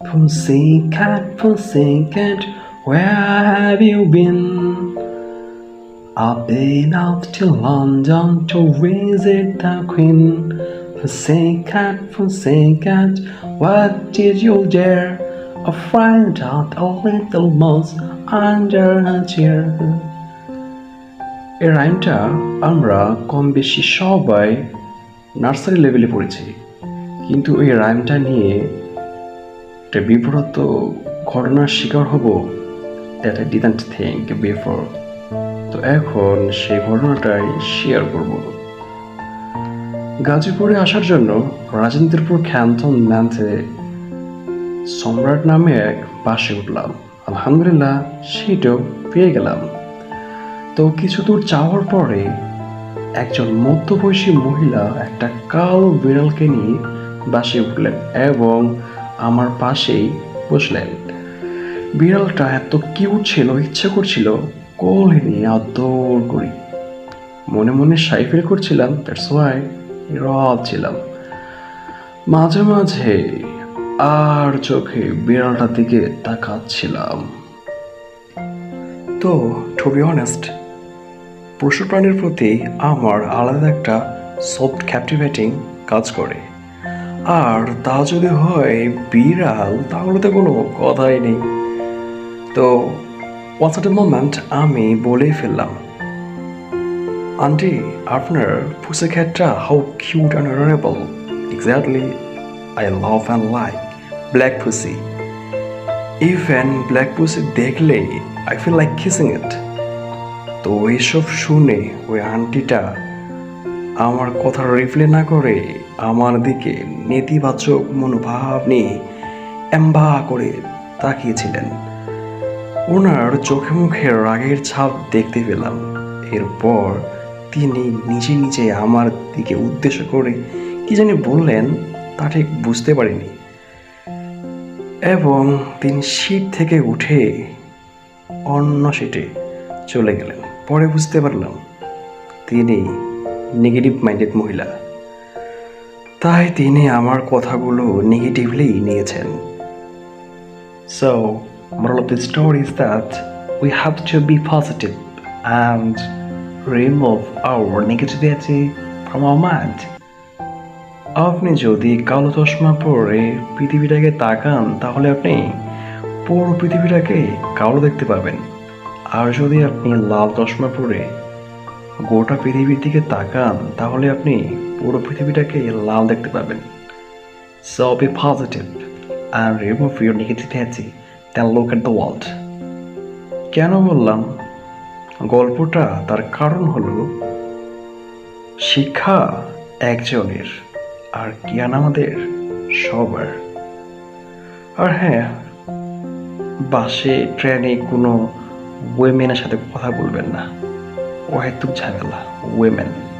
Pussycat, pussycat, where have you been? I've been out to London to visit the Queen. Pussycat, pussycat, what did you dare? A find out a little mouse under a chair. এই রাইমটা আমরা কম বেশি সবাই nursery লেভেলে পড়েছি কিন্তু এই রাইমটা নিয়ে একটা বিব্রত ঘটনার শিকার হব that I didn't think before তো এখন সেই ঘটনাটাই শেয়ার করব। গাজীপুরে আসার জন্য রাজেন্দ্রপুর খ্যান্তন ম্যান্থে সম্রাট নামে এক বাসে উঠলাম। আলহামদুলিল্লাহ, সেটাও পেয়ে গেলাম। তো কিছু দূর যাওয়ার পরে একজন মধ্যবয়সী মহিলা একটা কালো বিড়ালকে নিয়ে বাসে উঠলেন এবং আমার পাশেই বসলেন। বিড়ালটা এত কিউট ছিল, ইচ্ছে করছিল কোলে নিয়ে আদর করি। মনে মনে সাই ফিল করছিলাম দ্যাটস ওয়াই ছিলাম। মাঝে মাঝে আর চোখে বিড়ালটার দিকে তাকাচ্ছিলাম। তো টু বি অনেস্ট পশু প্রাণীর প্রতি আমার আলাদা একটা সফট ক্যাপটিভেটিং কাজ করে। আর তা যদি হয় বিড়াল, তাহলে তো কোনো কথাই নেই। তো ওয়াটস এট মোমেন্ট আমি বলেই ফেললাম? আন্টি, আপনার পুষে খ্যাটটা how cute and honorable exactly I love and like black pussy even black pussy দেখলেই I feel like kissing it তো এইসব শুনে ওই আন্টিটা আমার কথা রিপ্লে না করে আমার দিকে নেতিবাচক মনোভাব নিয়ে এম্বা করে তাকিয়েছিলেন। ওনার চোখে মুখে রাগের ছাপ দেখতে পেলাম। এরপর তিনি নিজে নিজে আমার দিকে উদ্দেশ্য করে কি জানি বললেন, তা ঠিক বুঝতে পারিনি। এবং তিনি সিট থেকে উঠে অন্য সিটে চলে গেলেন। পরে বুঝতে পারলাম, তিনি নেগেটিভ মাইন্ডেড মহিলা। তাই তিনি আমার কথাগুলো নেগেটিভলি নিয়েছেন। So moral of the story is that we have to be positive and remove our negativity from our mind. আপনি যদি কালো চশমা পরে পৃথিবীটাকে তাকান, তাহলে আপনি পুরো পৃথিবীটাকে কালো দেখতে পাবেন। আর যদি আপনি লাল চশমা পরে গোটা পৃথিবীর দিকে তাকান, তাহলে আপনি পুরো পৃথিবীটাকে লাল দেখতে পাবেন। So be positive and remove your negativity then look at the world কেন বললাম? গল্পটা তার কারণ হলো, শিক্ষা একজনের আর জ্ঞান আমাদের সবার। আর হ্যাঁ বাসে, ট্রেনে কোনো ওয়েমেনের সাথে কথা বলবেন না। why itu channel women.